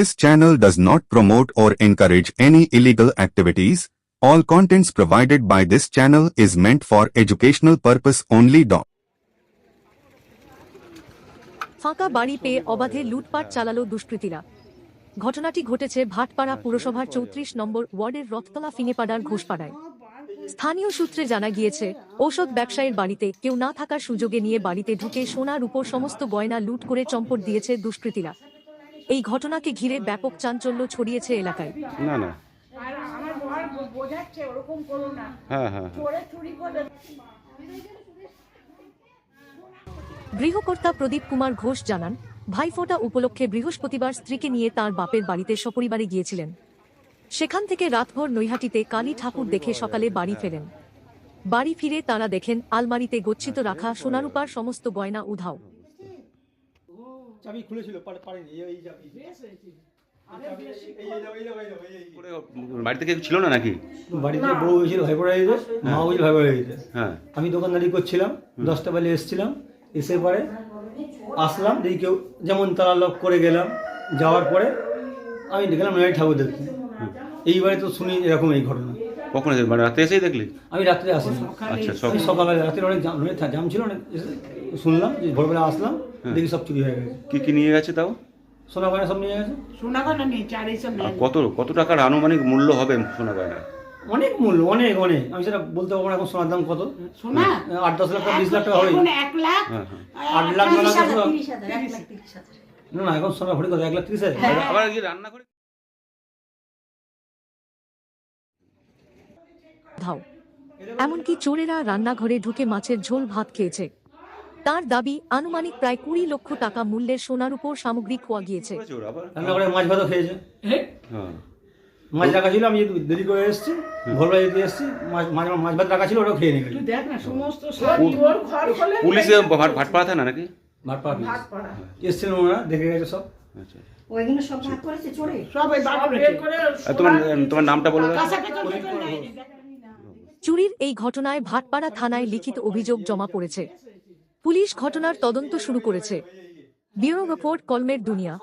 This channel does not promote or encourage any illegal activities. All contents provided by this channel is meant for educational purpose only. ফাঁকা বাড়ি পেয়ে অবাধে লুটপাট চালালো দুষ্কৃতীরা ঘটনাটি ঘটেছে ভাটপাড়া পুরসভার চৌত্রিশ নম্বর ওয়ার্ডের রথতলা ফিনেপাড়ার ঘোষপাড়ায় স্থানীয় সূত্রে জানা গিয়েছে, ঔষধ ব্যবসায়ীর বাড়িতে কেউ না থাকার সুযোগে নিয়ে বাড়িতে ঢুকে সোনার উপর সমস্ত গয়না লুট করে চম্পট দিয়েছে দুষ্কৃতীরা এই ঘটনাকে ঘিরে ব্যাপক চাঞ্চল্য ছড়িয়েছে এলাকায়। না না। হ্যাঁ হ্যাঁ হ্যাঁ। চোরে চুরি করে গৃহকর্তা প্রদীপ কুমার ঘোষ জানান ভাইফোঁটা উপলক্ষে বৃহস্পতিবার স্ত্রীকে নিয়ে তার বাপের বাড়িতে সপরিবারে গিয়েছিলেন। সেখান থেকে রাতভর নৈহাটিতে কালী ঠাকুর দেখে সকালে বাড়ি ফেরেন। বাড়ি ফিরে তারা দেখেন আলমারিতে গচ্ছিত রাখা সোনারূপার সমস্ত গয়না উধাও। চাবি খুলেছিল পারে পারেনি এই এই চাবি বাড়িতে কেউ ছিল না নাকি? বাড়িতে বউ হয়েছিল ভাই পড়া হয়েছে মা হয়েছিল ভাই পড়া হয়েছে হ্যাঁ। আমি দোকানদারি করছিলাম দশটা বেলে এসেছিলাম এসে পরে আসলাম দেখি কেউ যেমন তারা লক করে গেলাম যাওয়ার পরে আমি দেখলাম নয় ঠাকুর দেখতে। এইবারে তো শুনি এরকম এই ঘটনা। কখন এসে মানে রাতে এসেই দেখলি? আমি রাত্রে আসি আচ্ছা সব সকালে রাত্রে অনেক জাম অনেক জাম ছিল অনেক শুনলাম যে ভোরবেলা আসলাম দেখি সব চুরি হয়ে গেছে। কি কি নিয়ে গেছে তাও? সোনা গয়না সব নিয়ে গেছে। সোনা গয়না আর এইসব আর নেই কত কত টাকার আনুমানিক মূল্য হবে সোনা গয়না অনেক মূল্য অনেক অনেক। আমি সেটা বলতে পারব না এখন সোনার দাম কত। সোনা? আট দশ লাখ বিশ লাখ টাকা হবে এক লাখ হ্যাঁ হ্যাঁ। আট লাখ ন এখন সোনা ভরি কত? এক লাখ তিরিশ হাজার? হ্যাঁ। আবার কি রান্না করে ধাও এমনকি চোরেরা রান্নাঘরে ঢুকে মাছের ঝোল ভাত খেয়েছে। তার দাবি আনুমানিক প্রায় কুড়ি লক্ষ টাকা মূল্যের সোনার উপর সামগ্রী খোয়া গিয়েছে। ওরা মাছ খেয়েছে। হ্যাঁ। মাছ রাখা ছিল আমি দেরি করে এসেছি ভোরবেলা যেতে এসেছি মাছ ভাত রাখা ছিল ওটাও খেয়ে নিয়ে দেখ না সমস্ত সব ওর ঘর খোলে পুলিশে ভাট ভাট না নাকি? এসেছিলেন ওনারা দেখে গেছে সব। আচ্ছা তোমার তোমার নামটা বলে। চুরির এই ঘটনায় ভাটপাড়া থানায় লিখিত অভিযোগ জমা পড়েছে। পুলিশ ঘটনার তদন্ত শুরু করেছে। ব্যুরো রিপোর্ট কলমের দুনিয়া।